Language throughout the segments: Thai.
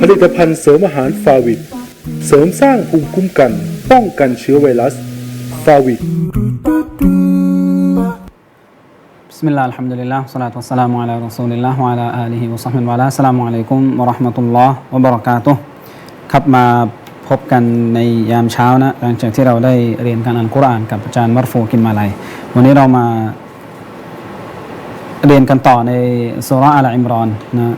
ผลิตภัณฑ์เสริมอาหารฟาวิกเสริมสร้างภูมิคุ้มกัน ป้องกันเชื้อไวรัสฟาวิกบิสมิลลาห์อัลฮัมดุลิลลาห์สลาตุวะสัลลัมุอะลายรอซูลิลลาฮ์วะอะลาอาลีฮิวะซอฮบิฮิวะลาสลามุอะลัยกุมวะเราะห์มะตุลลอฮ์วะบะเราะกาตุฮ์ครับมาพบกันในยามเช้านะหลังจากที่เราได้เรียนการอ่านกุรอานกับอาจารย์มัรฟูกินมาลัยวันนี้เรามาเรียนกันต่อในสุราอัลอิมรอนนะ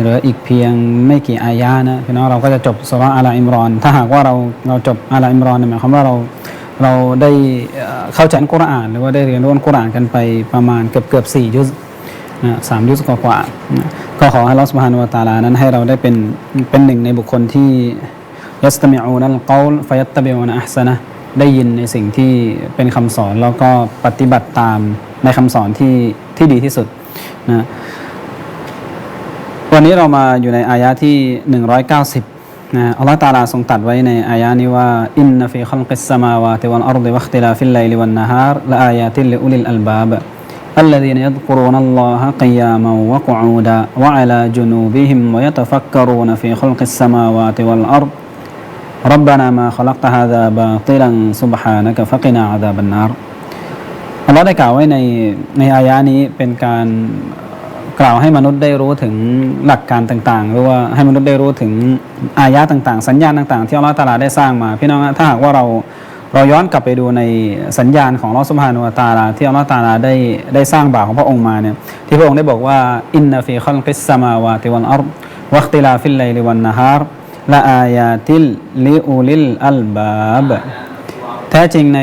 เหลืออีกเพียงไม่กี่อายะนะพี่น้องเราก็จะจบสุราอัลอิมรอน ถ้าหากว่าเราเราจบอัลอิมรอนหมายความว่าเราเราได้เข้าใจอัลกุรอาน หรือว่าได้เรียนรู้อัลกุรอานกันไปประมาณเกือบเกือบสี่ยุสนะสามยุสกว่าๆนะก็ขอให้ลอสมานวตาลานั้นให้เราได้เป็นเป็นหนึ่งในบุคคลที่ยัสตมิอูนัลกอลฟยัตตบิอูนอัพซนะได้ยินในสิ่งที่เป็นคำสอนแล้วก็ปฏิบัติตามในคำสอนที่ที่ดีที่สุดนะ วันนี้เรามาอยู่ในอายะที่ 190นะอัลลอฮฺตาลาทรงตรัดไว้ในอายะนี้ว่าอินนฟีขัลกิสสมาวาติวัลอัรฎิวัคติลาฟิลไลลิวันนะฮารละอายาติลลิอุลิลอัลบาบ الذين يذكرون الله قياما وقعودا وعلى جنوبهم ويتفكرون في خلق السماوات والأرض ربنا ما خلقت هذا باطلا سبحانك فقنا عذاب النار อัลลอฮ์ได้กล่าวไว้ในในอายะนี้เป็นการ กล่าวให้มนุษย์ได้รู้ถึงหลักการต่างๆ หรือว่าให้มนุษย์ได้รู้ถึงอายะต่างๆ สัญญาณต่างๆ ที่อัลลอฮ์ตาลาได้สร้างมา พี่น้องถ้าหากว่าเราเราย้อนกลับไปดูในสัญญาณของอัลลอฮ์สุบฮานุตาลาที่อัลลอฮ์ตาลาได้ได้สร้างบ่าวของพระองค์มาเนี่ยที่พระองค์ได้บอกว่าอินนฟีคัลกิสสมาวาติวัลอัรฎวัคติลาฟิลไลลิวันนะฮารละอายาติลลิอูลิลอัลบาบแท้จริงใน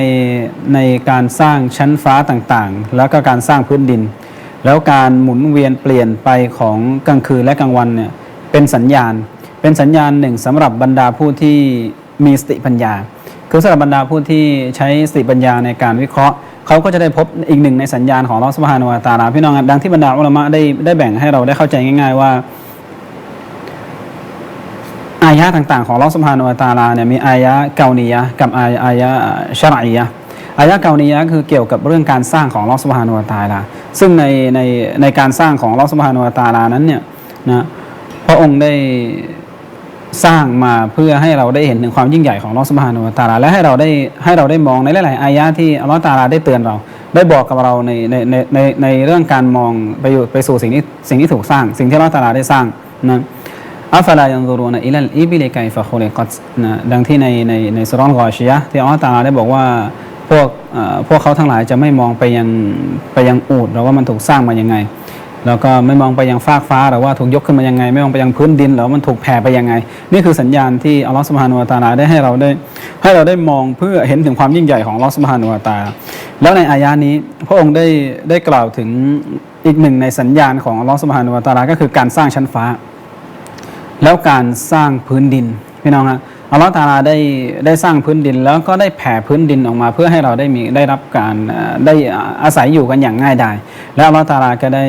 ในการสร้างชั้นฟ้าต่างๆ แล้วก็การสร้างพื้นดิน แล้วการหมุนเวียนเปลี่ยนไปของกลางคืนและกลางวันเนี่ยเป็นสัญญาณ เป็นสัญญาณหนึ่งสำหรับบรรดาผู้ที่มีสติปัญญา คือสำหรับบรรดาผู้ที่ใช้สติปัญญาในการวิเคราะห์เขาก็จะได้พบอีกหนึ่งในสัญญาณของลอสพานวตาลาพี่น้องดังที่บรรดาอุลามะได้ได้แบ่งให้เราได้เข้าใจง่าย ๆว่าอายะต่างๆ ของลอสพานวตาลาเนี่ยมีอายะเกานียะห์กับอายะอายะชะรอียะ อายะเกานียะคือเกี่ยวกับเรื่องการสร้างของลอสพานวตาลา ซึ่งในในในการสร้างของลอสพานวตาลานั้นเนี่ยนะพระองค์ได้สร้างมาเพื่อให้เราได้เห็นถึงความยิ่งใหญ่ของลอสพานวตาลา และให้เราได้ให้เราได้มองในหลาย ๆ อายะที่อัลลอฮฺตาลาได้เตือนเรา ได้บอกกับเราในในในในในเรื่องการมองไปอยู่ไปสู่สิ่งที่สิ่งที่ถูกสร้าง สิ่งที่อัลลอฮฺตาลาได้สร้างนะอัฟลายันซูรูนอิลัลอิบิลิไกฟะคุลิกัตนะดังที่ในในในสุรอนกอชียะห์ที่อัลลอฮฺตาลาได้บอกว่า พวกพวกเขาทั้งหลายจะไม่มองไปยังไปยังอูดหรือว่ามันถูกสร้างมายังไง แล้วก็ไม่มองไปยังฟากฟ้าหรือว่าถูกยกขึ้นมายังไง ไม่มองไปยังพื้นดินหรือว่ามันถูกแผ่ไปยังไง นี่คือสัญญาณที่อัลลอฮฺสุบฮานุวะตะอาลาได้ให้เราได้ ให้เราได้มองเพื่อเห็นถึงความยิ่งใหญ่ของอัลลอฮฺสุบฮานุวะตะอาแล้วในอายะนี้ พระองค์ได้ได้กล่าวถึงอีกหนึ่งในสัญญาณของอัลลอฮฺสุบฮานุวะตะอาลาก็คือการสร้างชั้นฟ้า แล้วการสร้างพื้นดินพี่น้องฮะ อัลลอฮฺตาลาได้ได้สร้างพื้นดิน แล้วก็ได้แผ่พื้นดินออกมา เพื่อให้เราได้มีได้รับการได้อาศัยอยู่กันอย่างง่ายดายแล้วอัลลอฮฺตาลาก็ได้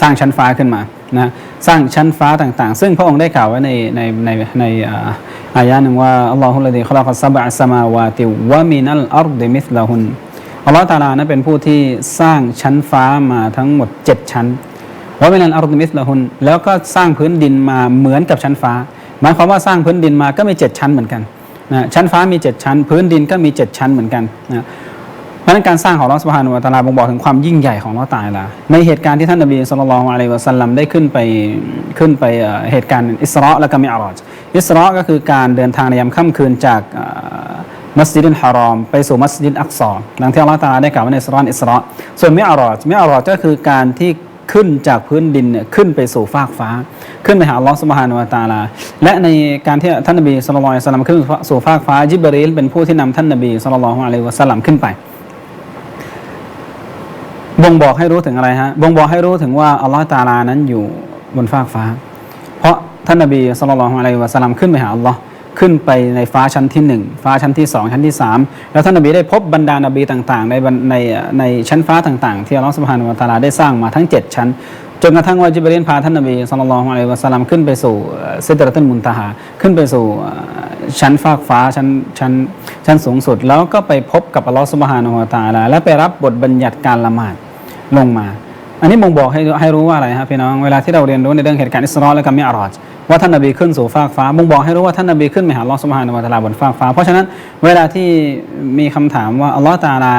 สร้างชั้นฟ้าขึ้นมานะสร้างชั้นฟ้าต่างๆ ซึ่งพระองค์ได้กล่าวไว้ในในในในอายะหนึ่งว่าอัลลอฮฺละดีขลักซับะสมาวาติวะมินัลอัรดิมิสลาฮุนอัลลอฮฺตาลานั้นเป็นผู้ที่สร้างชั้นฟ้ามาทั้งหมด 7 ชั้นว่ามินันอารุมิสละหุนแล้วก็สร้างพื้นดินมาเหมือนกับชั้นฟ้า หมายความว่าสร้างพื้นดินมาก็มีเจ็ดชั้นเหมือนกันนะชั้นฟ้ามีเจ็ดชั้น พื้นดินก็มีเจ็ดชั้นเหมือนกันนะเพราะนั้นการสร้างของลอสพานุวะตะอาลาบ่งบอกถึงความยิ่งใหญ่ของลอตายละในเหตุการณ์ที่ท่านนบีสุลต่านอะลัยวะสัลลัมได้ขึ้นไปขึ้นไปเหตุการณ์อิสราและก็มิอาราจอิสราก็คือการเดินทางในยามค่ำคืนจากมัสยิดุลฮารอม ไปสู่มัสยิดอักษอดังที่อัลลอฮฺตาได้กล่าวไว้ในสุรานอิสราส่วนมิอารอจมิอารอจก็คือการที่ ขึ้นจากพื้นดินเนี่ยขึ้นไปสู่ฟากฟ้า ขึ้นไปหาอัลลอฮฺสุบฮานุวตาลา และในการที่ท่านนบีสุลต่านละสัลลัมขึ้นสู่ฟากฟ้าจิบรีลเป็นผู้ที่นำท่านนบีสุลต่านอะลัยวะสลัมขึ้นไปบ่งบอกให้รู้ถึงอะไรฮะบ่งบอกให้รู้ถึงว่าอัลลอฮฺตาลานั้นอยู่บนฟากฟ้า เพราะท่านนบีสุลต่านอะลัยวะสลัมขึ้นไปหาอัลลอฮ์ ขึ้นไปในฟ้าชั้นที่หนึ่งฟ้าชั้นที่สองชั้นที่สามแล้วท่านนบีได้พบบรรดานบีต่างๆ ในในในชั้นฟ้าต่างๆ ที่อัลลอฮฺสุบฮานุวะตาลาได้สร้างมาทั้ง 7 ชั้น จนกระทั่งว่าจิบรีนพาท่านนบีสุลต่านอะลัยวะสัลลัมขึ้นไปสู่ซิดรตุลมุนตะฮาขึ้นไปสู่ชั้นฟากฟ้าชั้นชั้นชั้นสูงสุด แล้วก็ไปพบกับอัลลอฮฺสุบฮานุวะตาลาและไปรับบทบัญญัติการละหมาดลงมา อันนี้บ่งบอกให้ให้รู้ว่าอะไรครับพี่น้องเวลาที่เราเรียนรู้ในเรื่องเหตุการณ์อิสรอและกัมมิอาราจ ว่าท่านนบีขึ้นสู่ฟากฟ้าบ่งบอกให้รู้ว่าท่านนบีขึ้นไปหาลอสุบฮานวตาลาบนฟากฟ้า เพราะฉะนั้นเวลาที่มีคำถามว่าอัลลอฮ์ตาลา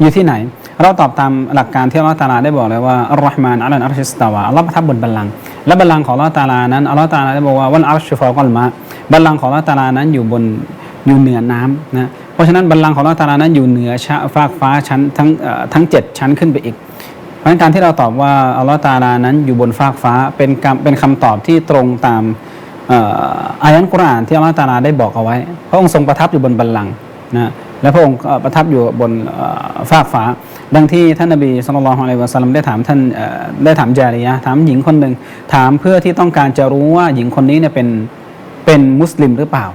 อยู่ที่ไหน เราตอบตามหลักการที่อัลลอฮ์ตาลาได้บอกเลยว่าอัลลอฮ์มานอัลลอฮ์อัลชิสตาวาอัลลอฮ์ประทับบนบัลลังก์และบัลลังก์ของอัลลอฮ์ตาลานั้นอัลลอฮ์ตาลาได้บอกว่าวันอัลชิฟอกอลมะบัลลังก์ของอัลลอฮ์ตาลานั้นอยู่บนอยู่เหนือน้ำนะเพราะฉะนั้นบัลลังก์ของอัลลอฮ์ตาลานั้นอยู่เหนือชะฟากฟ้าชั้นทั้งทั้งเจ็ดชั้นขึ้นไปอีก ราะฉะนั้นการที่เราตอบว่าอัลลอฮ์ตาลานั้นอยู่บนฟากฟ้าเป็นคำเป็นคำตอบที่ตรงตามอายันกุรอานที่อัลลอฮ์ตาลาได้บอกเอาไว้ พระองค์ทรงประทับอยู่บนบัลลังก์นะและพระองค์ประทับอยู่บนฟากฟ้า ดังที่ท่านนบีสุลต่านอะลัยฮิวะสัลลัมได้ถามท่านได้ถามจาริยะถามหญิงคนหนึ่งถามเพื่อที่ต้องการจะรู้ว่าหญิงคนนี้เนี่ยเป็นเป็นมุสลิมหรือเปล่า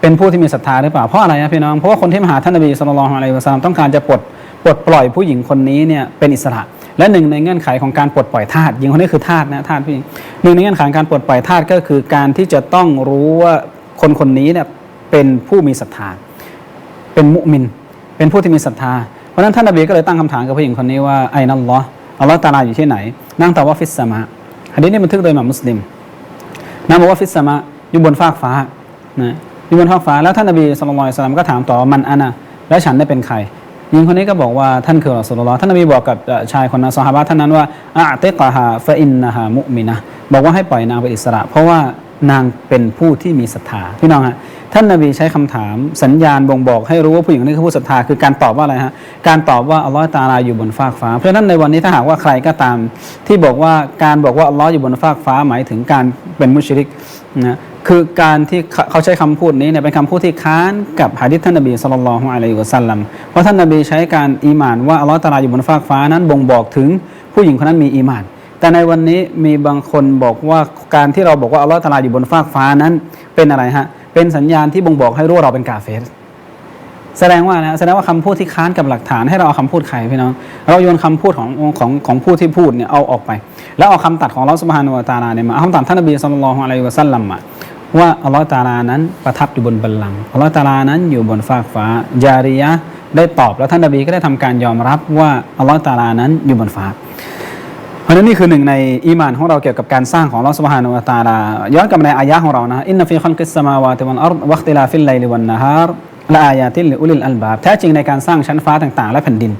เป็นผู้ที่มีศรัทธาหรือเปล่าเพราะอะไรนะพี่น้องเพราะว่าคนที่มาหาท่านนบีสุลต่านอะลัยฮิวะสัลลัมต้องการจะปลดปลดปล่อยผู้หญิงคนนี้เนี่ยเป็นอิสระ และหนึ่งในเงื่อนไขของการปลดปล่อยทาสหญิงคนนี้คือทาสนะทาสผู้หญิงหนึ่งในเงื่อนไขการปลดปล่อยทาสก็คือการที่จะต้องรู้ว่าคนคนนี้เนี่ยเป็นผู้มีศรัทธาเป็นมุมิน เป็นผู้ที่มีศรัทธาเพราะฉะนั้นท่านนบีก็เลยตั้งคำถามกับผู้หญิงคนนี้ว่าไอ้นัลลอฮ์อัลลอฮ์ตาลาอยู่ที่ไหนนางตอบว่าฟิสสมาฮะดีษนี้บันทึกโดยหม่ามมุสลิมนางบอกว่าฟิสมาอยู่บนฟากฟ้านะอยู่บนฟากฟ้าแล้วท่านนบีสุลต่านสลามก็ถามต่อว่ามันอานะแล้วฉันได้เป็นใคร หญิงคนนี้ก็บอกว่าท่านคือรอสูลุลลอฮ์ท่านนบีบอกกับชายคนนั้นซอฮาบะท่านนั้นว่าอะติกะฮาฟอินนะฮามุมินะบอกว่าให้ปล่อยนางเป็นอิสระ เพราะว่านางเป็นผู้ที่มีศรัทธาพี่น้องฮะท่านนบีใช้คำถามสัญญาณบ่งบอกให้รู้ว่าผู้หญิงนนี้คือผู้ศรัทธาคือการตอบว่าอะไรฮะการตอบว่าอัลลอฮ์ตาลาอยู่บนฟากฟ้า เพราะฉะนั้นในวันนี้ถ้าหากว่าใครก็ตาม ที่บอกว่าการบอกว่าอัลลอฮ์อยู่บนฟากฟ้าหมายถึงการเป็นมุชริกนะ คือการที่เขาใช้คำพูดนี้เนี่ยเป็นคำพูดที่ค้านกับหะดีษท่านนบีสุลต่านละฮ์อะลัยฮิวสัลลัมเพราะท่านนบีใช้การอีหมานว่าอัลลอฮ์ตาลาอยู่บนฟากฟ้านั้นบ่งบอกถึงผู้หญิงคนนั้นมีอีหมาน แต่ในวันนี้มีบางคนบอกว่าการที่เราบอกว่าอัลลอฮ์ตาลาอยู่บนฟากฟ้านั้นเป็นอะไรฮะเป็นสัญญาณที่บ่งบอกให้รู้ว่าเราเป็นกาเฟรแสดงว่านะแสดงว่าคำพูดที่ค้านกับหลักฐานให้เราเอาคำพูดใครพี่น้องเราโยนคำพูดของของของผู้ที่พูดเนี่ยเอาออกไป แล้วเอาคำตัดของเราสุบฮานุวะตาลาเนี่ยมาเอาคำตัดท่านนบีสุลต่านละฮ์อะลัยฮิวะสัลลัมมา ว่าอัลลอฮฺตาลานั้นประทับอยู่บนบัลลังอัลลอฮฺตาลานั้นอยู่บนฟากฟ้ายาริยะได้ตอบแล้วท่านนบีก็ได้ทำการยอมรับว่าอัลลอฮฺตาลานั้นอยู่บนฟ้า เพราะนั้นนี่คือหนึ่งในอีมานของเราเกี่ยวกับการสร้างของลอสบฮานุตาลาย้อนกลับในอายะของเรานะอินนฟิคอนกิสมาวาติวันอัลวัคติลาฟิลไลลิวันนะฮาร์ละอายาติลอุลิลอัลบาบแท้จริงในการสร้างชั้นฟ้าต่างๆ และแผ่นดิน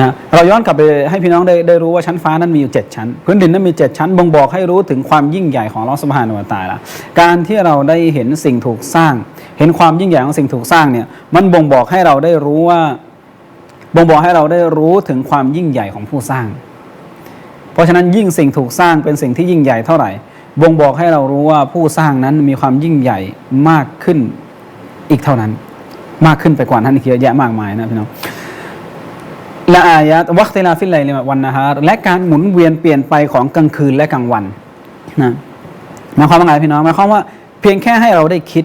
นะเราย้อนกลับไปให้พี่น้องได้ได้รู้ว่าชั้นฟ้านั้นมีอยู่เจ็ดชั้น พื้นดินนั้นมีเจ็ดชั้นบ่งบอกให้รู้ถึงความยิ่งใหญ่ของลอสมหานวตาละการที่เราได้เห็นสิ่งถูกสร้าง เห็นความยิ่งใหญ่ของสิ่งถูกสร้างเนี่ยมันบ่งบอกให้เราได้รู้ว่าบ่งบอกให้เราได้รู้ถึงความยิ่งใหญ่ของผู้สร้าง เพราะฉะนั้นยิ่งสิ่งถูกสร้างเป็นสิ่งที่ยิ่งใหญ่เท่าไหร่บ่งบอกให้เรารู้ว่าผู้สร้างนั้นมีความยิ่งใหญ่มากขึ้นอีกเท่านั้น มากขึ้นไปกว่านั้นอีกเยอะแยะมากมายนะพี่น้อง ละอายะวัคติลาฟิลไลลิวันนะฮารและการหมุนเวียนเปลี่ยนไปของกลางคืนและกลางวันนะหมายความว่าไงพี่น้องหมายความว่าเพียงแค่ให้เราได้คิด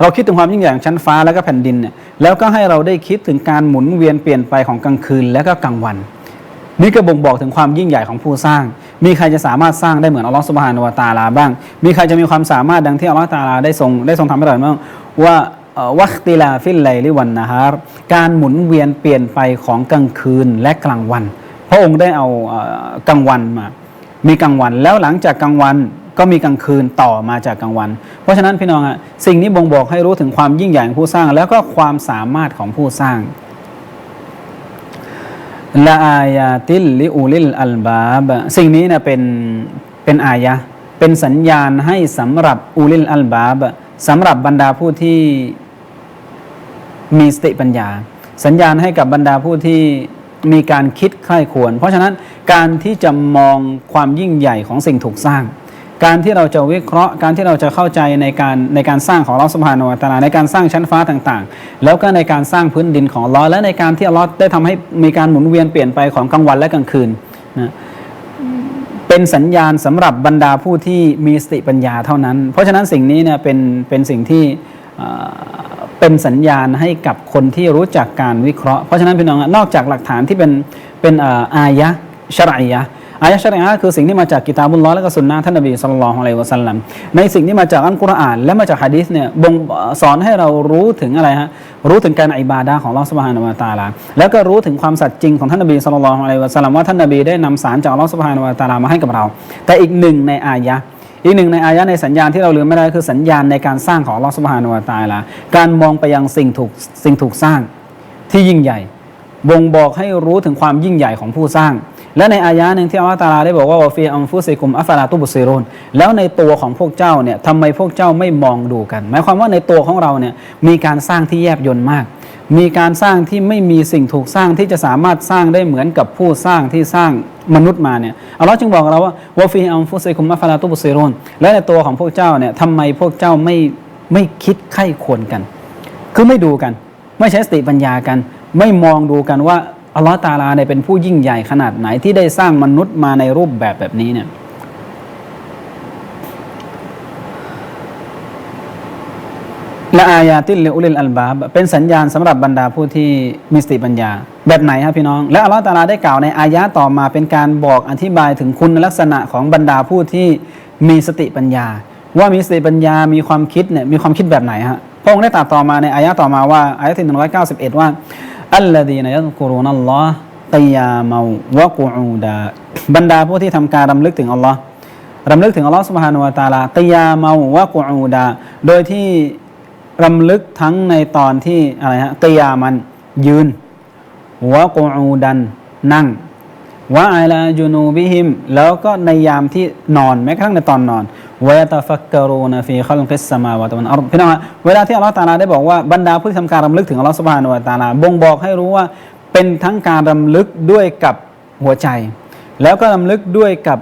เราคิดถึงความยิ่งใหญ่ของชั้นฟ้าแล้วก็แผ่นดินเนี่ยแล้วก็ให้เราได้คิดถึงการหมุนเวียนเปลี่ยนไปของกลางคืนและก็กลางวัน นี่ก็บ่งบอกถึงความยิ่งใหญ่ของผู้สร้าง มีใครจะสามารถสร้างได้เหมือนอัลลอฮฺสุบฮานุวะตาลาบ้าง มีใครจะมีความสามารถดังที่อัลลอฮฺตาลาได้ทรงได้ทรงทำให้เราบ้างว่า วัคติลาฟิลไลลิวันนะฮารการหมุนเวียนเปลี่ยนไปของกลางคืนและกลางวัน พระองค์ได้เอากลางวันมา มีกลางวันแล้วหลังจากกลางวันก็มีกลางคืนต่อมาจากกลางวัน เพราะฉะนั้นพี่น้องอะสิ่งนี้บ่งบอกให้รู้ถึงความยิ่งใหญ่ของผู้สร้าง แล้วก็ความสามารถของผู้สร้างละอายาติลลิอูลิลอัลบาบสิ่งนี้นะเป็นเป็นอายะเป็นสัญญาณให้สำหรับอูลิลอัลบาบสำหรับบรรดาผู้ที่ มีสติปัญญา สัญญาณให้กับบรรดาผู้ที่มีการคิดใคร่ควร เพราะฉะนั้นการที่จะมองความยิ่งใหญ่ของสิ่งถูกสร้าง การที่เราจะวิเคราะห์ การที่เราจะเข้าใจในการในการสร้างของเราสุภาโนวตาลาในการสร้างชั้นฟ้าต่างๆ แล้วก็ในการสร้างพื้นดินของลอและในการที่ลอได้ทำให้มีการหมุนเวียนเปลี่ยนไปของกลางวันและกลางคืนนะเป็นสัญญาณสำหรับบรรดาผู้ที่มีสติปัญญาเท่านั้น เพราะฉะนั้นสิ่งนี้เนี่ยเป็นเป็นสิ่งที่ เป็นสัญญาณให้กับคนที่รู้จักการวิเคราะห์ เพราะฉะนั้นพี่น้องอะนอกจากหลักฐานที่เป็นเป็นอายะชรอียะอายะชรีอะคือสิ่งที่มาจากกิตาบุลลอและก็สุนนะท่านนบีศ็อลลัลลอฮุอะลัยวะสัลลัมในสิ่งที่มาจากอัลกุรอาน และมาจากฮะดีษเนี่ยบ่งสอนให้เรารู้ถึงอะไรฮะรู้ถึงการอิบาดะห์ของลอฮ์ซุบฮานะฮูวตาลาแล้วก็รู้ถึงความสัตย์จริงของท่านนบีศ็อลลัลลอฮุอะลัยวะสัลลัมว่าท่านนบีได้นำสารจากลอฮ์ซุบฮานะฮูวตาลามาให้กับเรา แต่อีกหนึ่งในอายะ อีกหนึ่งในอายะในสัญญาณที่เราลืมไม่ได้คือสัญญาณในการสร้างของลอฮ์ซุบฮานะฮูวะตะอาลาการมองไปยังสิ่งถูกสิ่งถูกสร้างที่ยิ่งใหญ่ บ่งบอกให้รู้ถึงความยิ่งใหญ่ของผู้สร้าง และในอายะหนึ่งที่อัลลอฮฺตาลาได้บอกว่าวฟีอัมฟุซิกุมอัฟลาตุบุซิรุนแล้วในตัวของพวกเจ้าเนี่ยทำไมพวกเจ้าไม่มองดูกัน หมายความว่าในตัวของเราเนี่ยมีการสร้างที่แยบยลมากมีการสร้างที่ไม่มีสิ่งถูกสร้างที่จะสามารถสร้างได้เหมือนกับผู้สร้างที่สร้าง มนุษย์มาเนี่ยอัลลอฮ์จึงบอกเราว่าวะฟีอัมฟุซิกุมมัฟลาตุบุซิรอนและในตัวของพวกเจ้าเนี่ยทำไมพวกเจ้าไม่ไม่คิดไข้ควรกัน คือไม่ดูกัน ไม่ใช้สติปัญญากัน ไม่มองดูกันว่าอัลลอฮ์ตาลาเนี่ยเป็นผู้ยิ่งใหญ่ขนาดไหนที่ได้สร้างมนุษย์มาในรูปแบบแบบนี้เนี่ย ละอายาติลลิอุลิลอัลบาบเป็นสัญญาณสำหรับบรรดาผู้ที่มีสติปัญญา แบบไหนครับพี่น้อง และอัลลอฮ์ตาลาได้กล่าวในอายะต่อมาเป็นการบอกอธิบายถึงคุณลักษณะของบรรดาผู้ที่มีสติปัญญา ว่ามีสติปัญญามีความคิดเนี่ยมีความคิดแบบไหนฮะพระองค์ได้ตรัสต่อมาในอายะต่อมาว่าอายะที่หนึ่งร้อยเก้าสิบเอ็ดว่าอัลลดีนยัซกุรุนัลลอฮ์กิยามาวะกูอูดาบรรดาผู้ที่ทำการรำลึกถึงอัลลอฮ์รำลึกถึงอัลลอฮ์สุบฮานุวะตาลากิยามาวะกูอูดาโดยที่ รำลึกทั้งในตอนที่อะไรฮะกิยามันยืนวะกูอูดันนั่งวะอาลาจูนูบิฮิม แล้วก็ในยามที่นอนแม้กระทั่งในตอนนอนเวตะฟักกรูนฟีคัลกิสสมาวะตะวันอัรพี่น้องเวลาที่อัลลอฮ์ตาลาได้บอกว่าบรรดาผู้ที่ทำการรำลึกถึงอัลลอฮ์สุบฮานุวะตาลาบ่งบอกให้รู้ว่าเป็นทั้งการรำลึกด้วยกับหัวใจ แล้วก็รำลึกด้วยกับ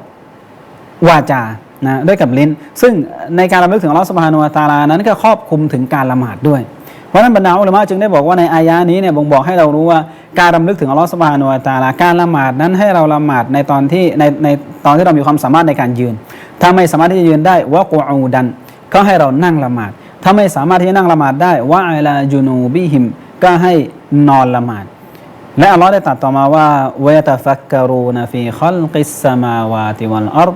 วาจา นะด้วยกับลิ้น ซึ่งในการรำลึกถึงอัลลอฮฺสุบฮานุวะตาลานั้นก็ครอบคลุมถึงการละหมาดด้วย เพราะนั้นบรรดาอุลามะจึงได้บอกว่าในอายะนี้เนี่ยบ่งบอกให้เรารู้ว่าการรำลึกถึงอัลลอฮฺสุบฮานุวะตาลาการละหมาดนั้นให้เราละหมาดในตอนที่ในในตอนที่เรามีความสามารถในการยืน ถ้าไม่สามารถที่จะยืนได้วะกูอูดัน ก็ให้เรานั่งละหมาด ถ้าไม่สามารถที่จะนั่งละหมาดได้วะอัลาจูนูบิฮิมก็ให้นอนละหมาดและอัลลอฮ์ได้ตรัสต่อมาว่าเวตฟักกรูนฟีขลกิสมาวาติวัลอัร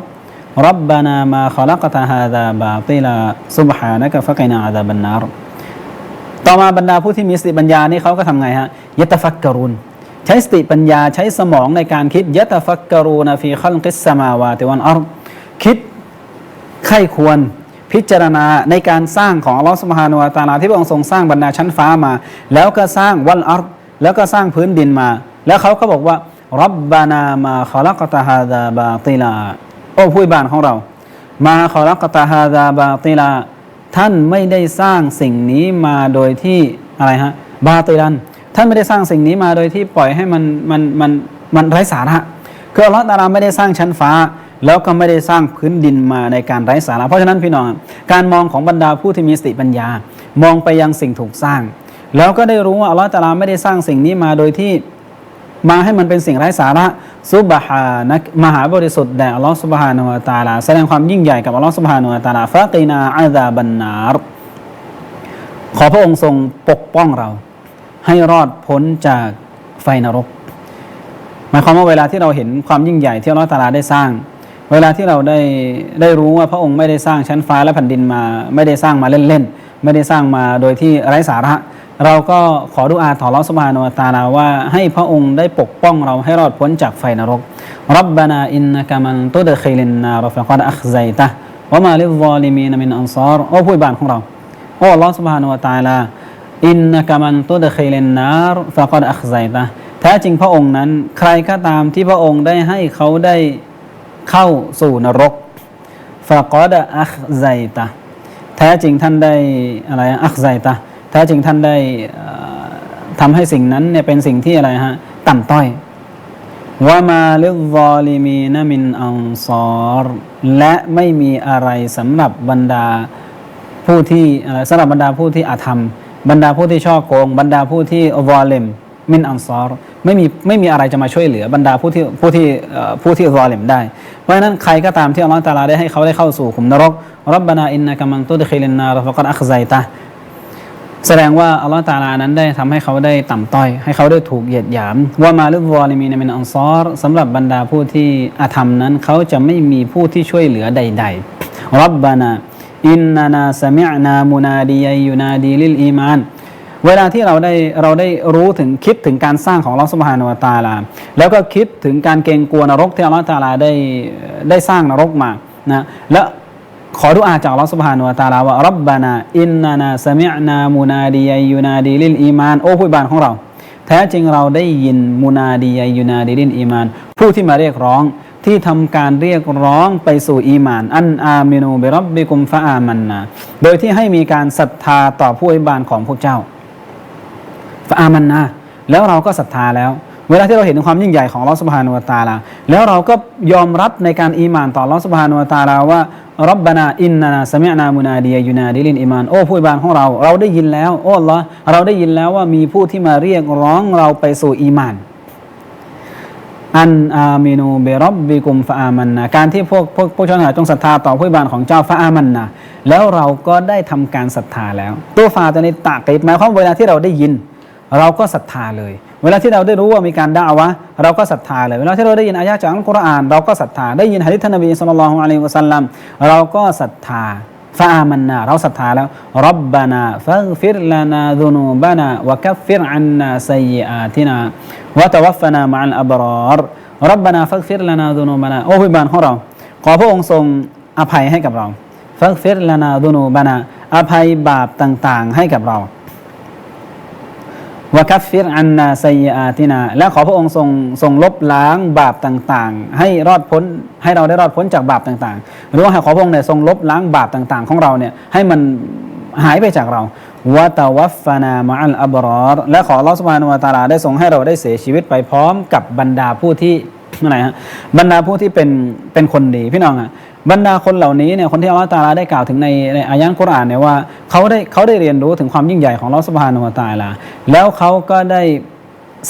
รับบานามาขลักตาฮาดาบาติลาซุบฮานะกะฟักินาอาดาบันนารต่อมาบรรดาผู้ที่มีสติปัญญานี่เขาก็ทำไงฮะยะตฟักกรุนใช้สติปัญญาใช้สมองในการคิดยะตฟักกรุนฟีขั้นกิสมาวาติวันอัลคิดไข้ควรพิจารณาในการสร้างของอัลลอฮฺสุบฮานุอัตาลาที่พระองค์ทรงสร้างบรรดาชั้นฟ้ามา แล้วก็สร้างวันอัลแล้วก็สร้างพื้นดินมา แล้วเขาก็บอกว่ารับบานามาขลักตาฮาดาบาติลา โอ้ผู้บานของเรา มาขอรักตาฮาดาบาติลา ท่านไม่ได้สร้างสิ่งนี้มาโดยที่อะไรฮะ บาติลัน ท่านไม่ได้สร้างสิ่งนี้มาโดยที่ปล่อยให้มันมันมันมันไร้สาระคืออัลลอฮฺตาลาไม่ได้สร้างชั้นฟ้า แล้วก็ไม่ได้สร้างพื้นดินมาในการไร้สาระเพราะฉะนั้นพี่น้อง การมองของบรรดาผู้ที่มีสติปัญญา มองไปยังสิ่งถูกสร้าง แล้วก็ได้รู้ว่าอัลลอฮฺตาลาไม่ได้สร้างสิ่งนี้มาโดยที่ มาให้มันเป็นสิ่งไร้สาระซุบฮานะมหาบริสุทธิ์แด่อัลลอฮฺซุบฮานะฮูวะตาลาแสดงความยิ่งใหญ่กับอัลลอฮฺซุบฮานะฮูวะตาลาฟะกีนาอาซาบันนารขอพระองค์ทรงปกป้องเรา ให้รอดพ้นจากไฟนรก หมายความว่าเวลาที่เราเห็นความยิ่งใหญ่ที่อัลลอฮฺตาลาได้สร้าง เวลาที่เราได้ได้รู้ว่าพระองค์ไม่ได้สร้างชั้นฟ้าและแผ่นดินมา ไม่ได้สร้างมาเล่นๆไม่ได้สร้างมาโดยที่ไร้สาระ เราก็ขอดุอาต่อลอสุบานุวตาลาว่าให้พระองค์ได้ปกป้องเราให้รอดพ้นจากไฟนรกรับบานาอินนะกะมันตุดคิลินนารฟะกัดอัคไซตะวะมาลิซอลิมีนมินอันซารโอ้ผู้บานของเราโอ้อัลลอฮฺสุบานุวะตาลาอินนะกะมันตุดคิลินนารฟะกัดอัคไซตะแท้จริงพระองค์นั้น ใครก็ตามที่พระองค์ได้ให้เขาได้เข้าสู่นรกฟะกัดอัคไซตะแท้จริงท่านได้อะไรอัคไซตะ ท้จริงท่านได้เอ่อทำให้สิ่งนั้นเนี่ยเป็นสิ่งที่อะไรฮะ ต่ำต้อยว่ามาลิซอลิมีนมินอันซอรและไม่มีอะไรสำหรับบรรดาผู้ที่อะไรสำหรับบรรดาผู้ที่อาธรรม บรรดาผู้ที่ช่อโกง บรรดาผู้ที่วอลเลมมินอันซอรไม่มีไม่มีอะไรจะมาช่วยเหลือบรรดาผู้ที่ผู้ที่ผู้ที่วอลเลมได้ เพราะฉะนั้นใครก็ตามที่อัลลอฮฺตะอาลาได้ให้เขาได้เข้าสู่ขุมนรกรับบานาอินนะกะมันตุดคิลินนารฟะกัดอัคไซตะ แสดงว่าอัลลอฮฺตาลานั้นได้ทำให้เขาได้ต่ำต้อย ให้เขาได้ถูกเหยียดหยาม ว่ามาลุวอลิมีนมินอันซอรสำหรับบรรดาผู้ที่อาธรรมนั้นเขาจะไม่มีผู้ที่ช่วยเหลือใด ๆ รับบานาอินนานาสมิอนามุนาดียยูนาดีลิลอีมานเวลาที่เราได้เราได้รู้ถึงคิดถึงการสร้างของอัลลอฮฺสุบฮานวตาลา แล้วก็คิดถึงการเกรงกลัวนรกที่อัลลอฮฺตาลาได้ได้สร้างนรกมานะและ ขอดุอาจากอัลลอฮฺสุบฮานาวะตาลาว่ารับบานาอินนานาสมิอนามุนาดียยูนาดีลิลอีมาน โอ้ผู้บานของเรา แท้จริงเราได้ยินมุนาดียยูนาดีลิลอีมาน ผู้ที่มาเรียกร้องที่ทำการเรียกร้องไปสู่อีมาน อันอามินูบิรับบิกุมฟะอามันนาโดยที่ให้มีการศรัทธาต่อผู้อภิบาลของพวกเจ้าฟาอามันนะแล้วเราก็ศรัทธาแล้ว เวลาที่เราเห็นความยิ่งใหญ่ของลอสบฮานุวตาลาแล้วเราก็ยอมรับในการอีมานต่อลอสบฮานุวตาลาว่า รับบานาอินนาสมิอนามุนาดียยูนาดิลินอีมานโอ้ผู้บานของเรา เราได้ยินแล้วโอ้ละเราได้ยินแล้วว่ามีผู้ที่มาเรียกร้องเราไปสู่อีมาน อันอามินูเบรับบิกุมฟาอามันนะการที่พวกพวกพวกชนหาจงศรัทธาต่อผู้บานของเจ้าฟาอามันนะแล้วเราก็ได้ทำการศรัทธาแล้ว ตัวฟาตัวนี้ตะกิดหมายความเวลาที่เราได้ยิน เราก็ศรัทธาเลย เวลาที่เราได้รู้ว่ามีการด่าวะเราก็ศรัทธาเลยเวลาที่เราได้ยินอายะห์จากอัลกุรอาน เราก็ศรัทธาได้ยินหะดีษท่านนบีศ็อลลัลลอฮุอะลัยฮิวะสัลลัมเราก็ศรัทธาฟาอามันนาเราศรัทธาแล้วรับบานาฟักฟิรลานาดุนูบานา วะกัฟฟิรอันนาซัยอาตินาวะตวัฟฟนามาอัลอับรอรรับบานาฟักฟิรลานาดุนูบานาโอ้พิบานของเรา ขอพระองค์ทรงอภัยให้กับเราฟักฟิรลานาดุนูบานาอภัยบาปต่างๆ ให้กับเรา วกัฟฟิรอันนาไซยอาตินา และขอพระองค์ทรงทรงลบล้างบาปต่างๆ ให้รอดพ้นให้เราได้รอดพ้นจากบาปต่างๆ หรือว่าขอพระองค์เนี่ยทรงลบล้างบาปต่างๆ ของเราเนี่ยให้มันหายไปจากเราวะตาวัฟฟานามาอัลอับรอรและขอลอสมานวตาลาได้ทรงให้เราได้เสียชีวิตไปพร้อมกับบรรดาผู้ที่อะไรฮะบรรดาผู้ที่เป็นเป็นคนดีพี่น้องอะ บรรดาคนเหล่านี้เนี่ยคนที่อัลลอฮฺตาลาได้กล่าวถึงในในอายะห์กุรอานเนี่ยว่าเขาได้เขาได้เรียนรู้ถึงความยิ่งใหญ่ของลอสบานุวะตาลา แล้วเขาก็ได้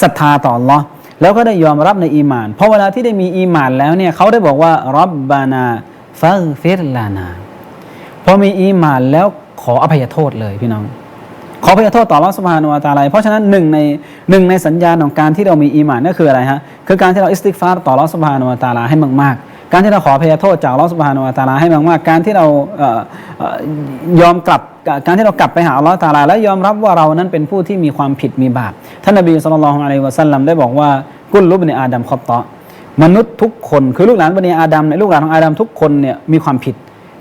ศรัทธาต่อลอแล้วก็ได้ยอมรับในอีมาน เพราะเวลาที่ได้มีอีมานแล้วเนี่ยเขาได้บอกว่ารับบานาฟักฟิรลานาพอมีอีมานแล้วขออภัยโทษเลยพี่น้อง ขอพระโทษต่อรัสมานวตาลาเพราะฉะนั้นหนึ่งในหนึ่งในสัญญาณของการที่เรามีอีมานนั่นคืออะไรฮะคือการที่เราอิสติกฟาร์ต่อรัสมานวตาลาให้มากๆ การที่เราขอพรโทษจากรัสมานวตาลาให้มากๆการที่เราเออยอมกลับการที่เรากลับไปหาอัลลอฮฺตาลาและยอมรับว่าเรานั้นเป็นผู้ที่มีความผิดมีบาปท่านนบีสุลต่านอะลัยฮิวะสัลลัมได้บอกว่ากุลลุบเนอาดัมคอบตอมนุษย์ทุกคนคือลูกหลานบนิอาดัมเนี่ยลูกหลานของอาดัมทุกคนเนี่ยมีความผิด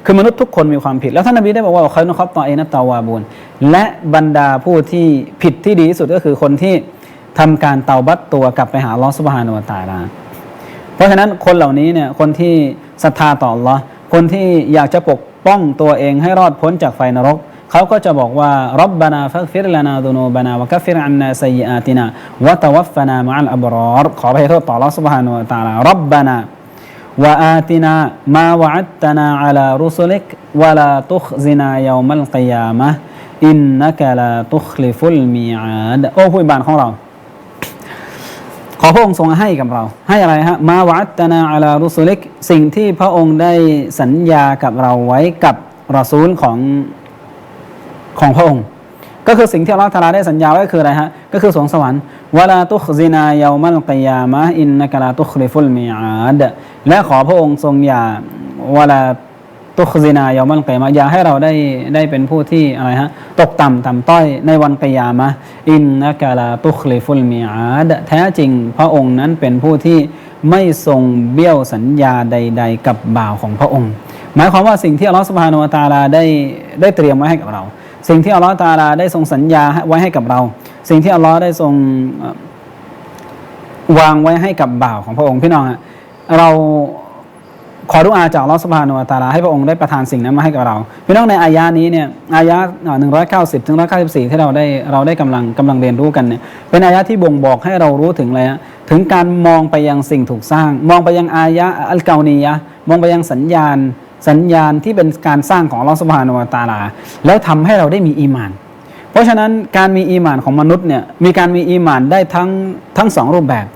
คือมนุษย์ทุกคนมีความผิด แล้วท่านนบีได้บอกว่าใครนุครับต่อเอนัตตาวาบูนและบรรดาผู้ที่ผิดที่ดีที่สุดก็คือคนที่ทำการเตาบัตตัวกลับไปหาลอสุบฮานุวตาลา เพราะฉะนั้นคนเหล่านี้เนี่ยคนที่ศรัทธาต่อหรอคนที่อยากจะปกป้องตัวเองให้รอดพ้นจากไฟนรกเขาก็จะบอกว่ารับบานาฟักฟิรลานาดูนูบานาวกัฟิรอันนาไซอาตินาวะตวัฟฟนามาอัลอับรอรขอไปโทษต่อรัสบฮานุตาลารับบานาวะอาตินามาวะอัตนาอัลารุสุลิกวะลาตุขซินายามัลกิยามะอินนักลาตุขลิฟุลมีอาดโอ้ผู้บานของเรา อพระองค์ทรงให้กับเรา ให้อะไรฮะมาวัตนาอาลารุสุลิก สิ่งที่พระองค์ได้สัญญากับเราไว้กับรอซูลของของพระองค์ ก็คือสิ่งที่อัลลอฮฺตะอาลาได้สัญญาไว้คืออะไรฮะ ก็คือสวงสวรรค์วลาตุขซินายามัลกิยามะอินนักลาตุคลิฟุลมีอาดและขอพระองค์ทรงอย่าวลา ตุขซินายามัลกิยมะอย่าให้เราได้ได้เป็นผู้ที่อะไรฮะตกต่ำต่ำต้อยในวันกิยามะอินนักาลาตุคลิฟุลมีอาดแท้จริงพระองค์นั้นเป็นผู้ที่ไม่ทรงเบี้ยวสัญญาใด ๆ กับบ่าวของพระองค์ หมายความว่าสิ่งที่อัลลอฮฺสุบฮานุวะตาลาได้ได้เตรียมไว้ให้กับเรา สิ่งที่อัลลอฮฺตาลาได้ทรงสัญญาไว้ให้กับเรา สิ่งที่อัลลอฮ์ได้ทรงวางไว้ให้กับบ่าวของพระองค์พี่น้องฮะเรา ขอดุอาจากลอสบานุวะตาลาให้พระองค์ได้ประทานสิ่งนั้นมาให้กับเราพี่น้องในอายะนี้เนี่ยอายะหนึ่งร้อยเก้าสิบถึงร้อยเก้าสิบสี่ที่เราได้เราได้กำลังกำลังเรียนรู้กันเนี่ยเป็นอายะที่บ่งบอกให้เรารู้ถึงอะไรฮะถึงการมองไปยังสิ่งถูกสร้าง มองไปยังอายะอัลกานียะมองไปยังสัญญาณ สัญญาณที่เป็นการสร้างของลอสบานุวะตาลา แล้วทำให้เราได้มีอีมาน เพราะฉะนั้นการมีอีมานของมนุษย์เนี่ยมีการมีอีมานได้ทั้งทั้งสองรูปแบบ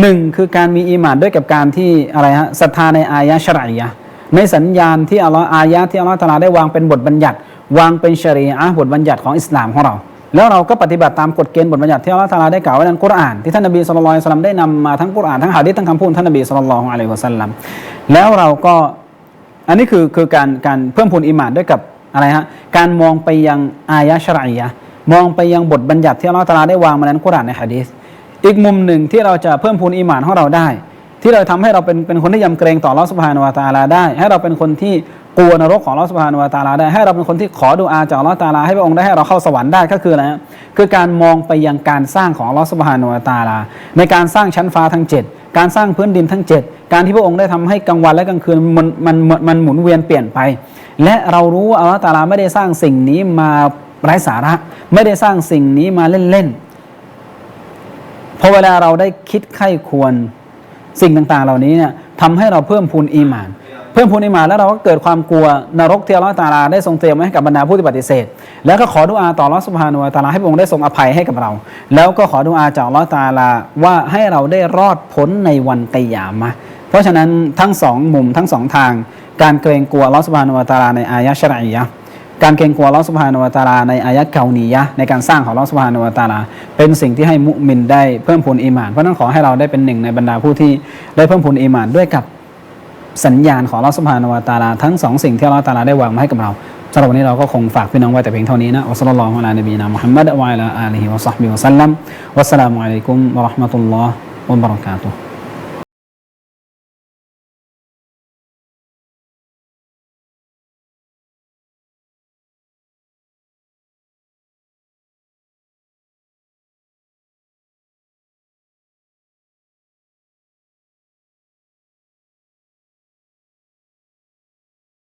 หนึ่งคือการมีอีหมานด้วยกับการที่อะไรฮะศรัทธาในอายะชรอียะในสัญญาณที่อัลลอฮ์อายะที่อัลลอฮ์ตาลาได้วางเป็นบทบัญญัติ วางเป็นชรีอะบทบัญญัติของอิสลามของเรา แล้วเราก็ปฏิบัติตามกฎเกณฑ์บทบัญญัติที่อัลลอฮฺตาลาได้กล่าวไว้ในกุรอานที่ท่านนบีสุลต่านสลัมได้นำมาทั้งกุรอานทั้งหะดีษทั้งคำพูดท่านนบีสุลต่านอะลัยฮิวะสัลลัมแล้วเราก็อันนี้คือคือการการเพิ่มพูนอิมานด้วยกับอะไรฮะการมองไปยังอายะชรอียะมองไปยังบทบัญญัติที่อัลลอฮฺตาลาได้วางมาในกุรอานในหะดีษ อีกมุมหนึ่งที่เราจะเพิ่มพูนอิมานของเราได้ ที่เราทำให้เราเป็นเป็นคนที่ยำเกรงต่ออัลอสุบฮานวตาลาได้ ให้เราเป็นคนที่กลัวนรกของอัลอสุบฮานวตาลาได้ ให้เราเป็นคนที่ขอดุอาจากอัลอตาลาให้พระองค์ได้ให้เราเข้าสวรรค์ได้ก็คืออะไรฮะคือการมองไปยังการสร้างของอัลอสุบฮานวตาลา ในการสร้างชั้นฟ้าทั้ง 7 การสร้างพื้นดินทั้ง 7 การที่พระองค์ได้ทำให้กลางวันและกลางคืนมันมันมันหมุนเวียนเปลี่ยนไป และเรารู้ว่าอัลลอฮฺตาลาไม่ได้สร้างสิ่งนี้มาไร้สาระ ไม่ได้สร้างสิ่งนี้มาเล่นๆ พอเวลาเราได้คิดไข้ควรสิ่งต่างๆ เหล่านี้เนี่ยทำให้เราเพิ่มพูนอีหมาน เพิ่มพูนอีหมานแล้วเราก็เกิดความกลัวนรกเที่อัลลอฮฺตาลาได้ทรงเตรียมไว้ให้กับบรรดาผู้ที่ปฏิเสธ แล้วก็ขอดุอาต่ออัลลอสุบฮานุตาลาให้พระองค์ได้ทรงอภัยให้กับเรา แล้วก็ขอดุอาจากอัลอตาลาว่าให้เราได้รอดพ้นในวันกิยามะเพราะฉะนั้นทั้งสองมุมทั้งสองทาง การเกรงกลัวอัลอสุบฮานุตาลาในอายะชรอียะ การเกรงกลัวอัลอสุบฮานุวตาลาในอายะห์เกานียะในการสร้างของอัลอสุบฮานุวตาลา เป็นสิ่งที่ให้มุมินได้เพิ่มพูนอีหมาน เพราะนั้นขอให้เราได้เป็นหนึ่งในบรรดาผู้ที่ได้เพิ่มพูนอีหมานด้วยกับสัญญาณของอัลอสุบฮานุวตาลา ทั้งสองสิ่งที่อัลอตาลาได้วางมาให้กับเราสำหรับวันนี้เราก็คงฝากพี่น้องไว้แต่เพียงเท่านี้นะอัสลลัลลอฮุอะลานบีนะมุฮัมมัดวะอะลาอาลีฮิวะซอฮบิวะสัลลัมวัสสลามุอะลัยกุมวะเราะห์มะตุลลอฮ์วะบะเราะกาตุฮ์